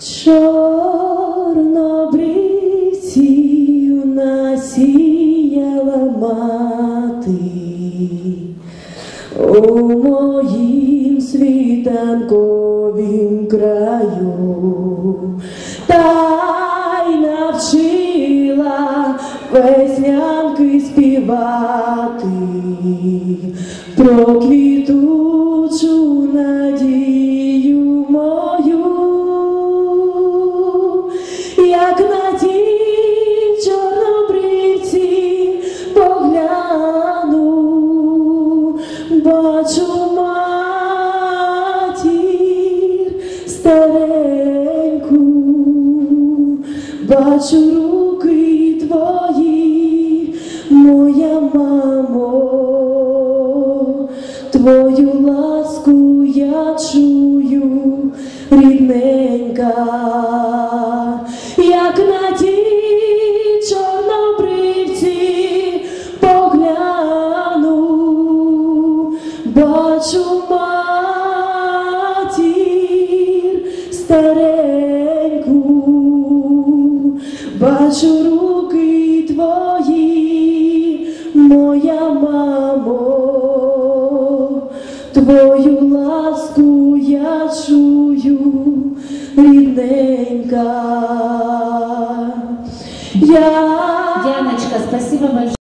Чорнобривців насіяла мати. У моїм світанковім краю, та й навчила веснянки співати. Про квітучу як на ті чорнобривці погляну, бачу матір стареньку, бачу руки твої, моя мамо, твою ласку я чую, рідненька, бачу матір стареньку, бачу руки твої, моя мамо, твою ласку я чую, рідненька. Я Діаночка, спасибо большое.